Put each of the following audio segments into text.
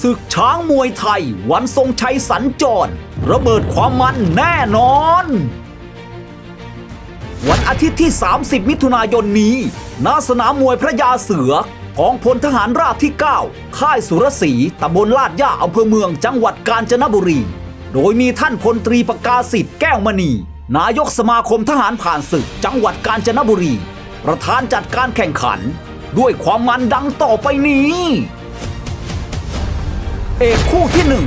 ศึกช้างมวยไทย วันทรงชัยสัญจร ระเบิดความมันแน่นอน วันอาทิตย์ที่ 30 มิถุนายนนี้ณสนามมวยพระยาเสือกองพลทหารราบที่ 9 ค่ายสุรศรีตำบลลาดย่าอำเภอเมืองจังหวัดกาญจนบุรี โดยมีท่านพลตรีประกาศิษฐ์แก้วมณี นายกสมาคมทหารผ่านศึก จังหวัดกาญจนบุรี ประธานจัดการแข่งขัน ด้วยความมันดังต่อไปนี้ เอกคู่ที่หนึ่ง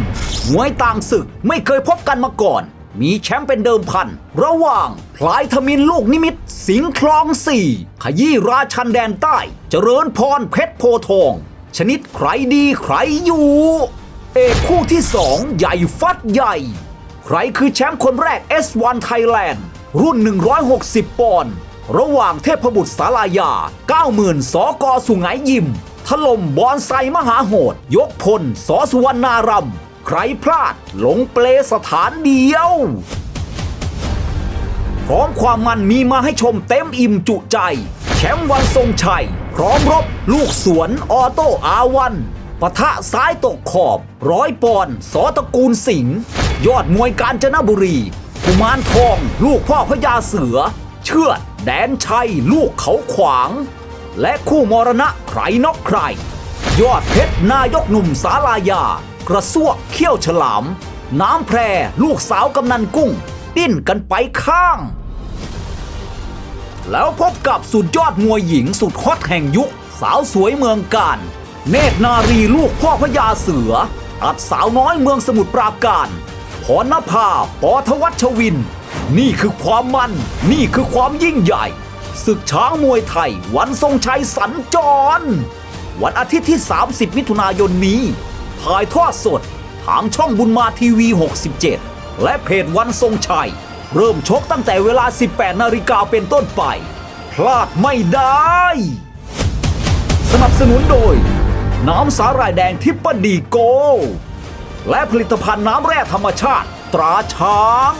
มวยต่างศึกไม่เคยพบกันมาก่อน มีแชมป์เป็นเดิมพัน ระหว่างพลายทมินลูกนิมิต สิงคลองสี่ขยี้ราชันแดนใต้ เจริญพรเพชรโพทอง ชนิดใครดีใครอยู่ เอกคู่ที่สองใหญ่ฟัดใหญ่ ใครคือแชมป์คนแรก S1 Thailand รุ่น 160 ปอนด์ระหว่างเทพบุตรสาลายา 90,000 สกสุไหงยิม ถล่มบอนไซมหาโหด ยกพลสอสุวรรณารำใครพลาดหลงเปลสถานเดียว พร้อมความมันมีมาให้ชมเต็มอิ่มจุใจ แชมป์วันทรงชัย พร้อมรบ ลูกสวนออโต้อาวันปะทะซ้ายตกขอบ ร้อยปอนสอตระกูลสิงห์ยอดมวยกาญจนบุรีกุมารทอง ลูกพ่อพญาเสือ เชือดแดนชัย ลูกเขาขวาง และคู่มรณะใครนอกใคร ยอดเพชรนายกหนุ่มสาลายา กระซวกเขี้ยวฉลาม น้ำแพรลูกสาวกำนันกุ้ง ดิ้นกันไปข้าง แล้วพบกับสุดยอดมวยหญิงสุดฮอตแห่งยุค สาวสวยเมืองการ เนตรนารีลูกพ่อพญาเสือ อัดสาวน้อยเมืองสมุทรปราการพรณภาปอทวัชวิน นี่คือความมัน นี่คือความยิ่งใหญ่ ศึกช้างมวยไทย วันทรงชัยสัญจร วันอาทิตย์ที่ 30 มิถุนายนนี้ ถ่ายทอดสด ทางช่องบุญมาทีวี 67 และเพจวันทรงชัย เริ่มชกตั้งแต่เวลา 18 นาฬิกาเป็นต้นไป พลาดไม่ได้ สนับสนุนโดย น้ำสาหร่ายแดงทิปปดีโก และผลิตภัณฑ์น้ำแร่ธรรมชาติตราช้าง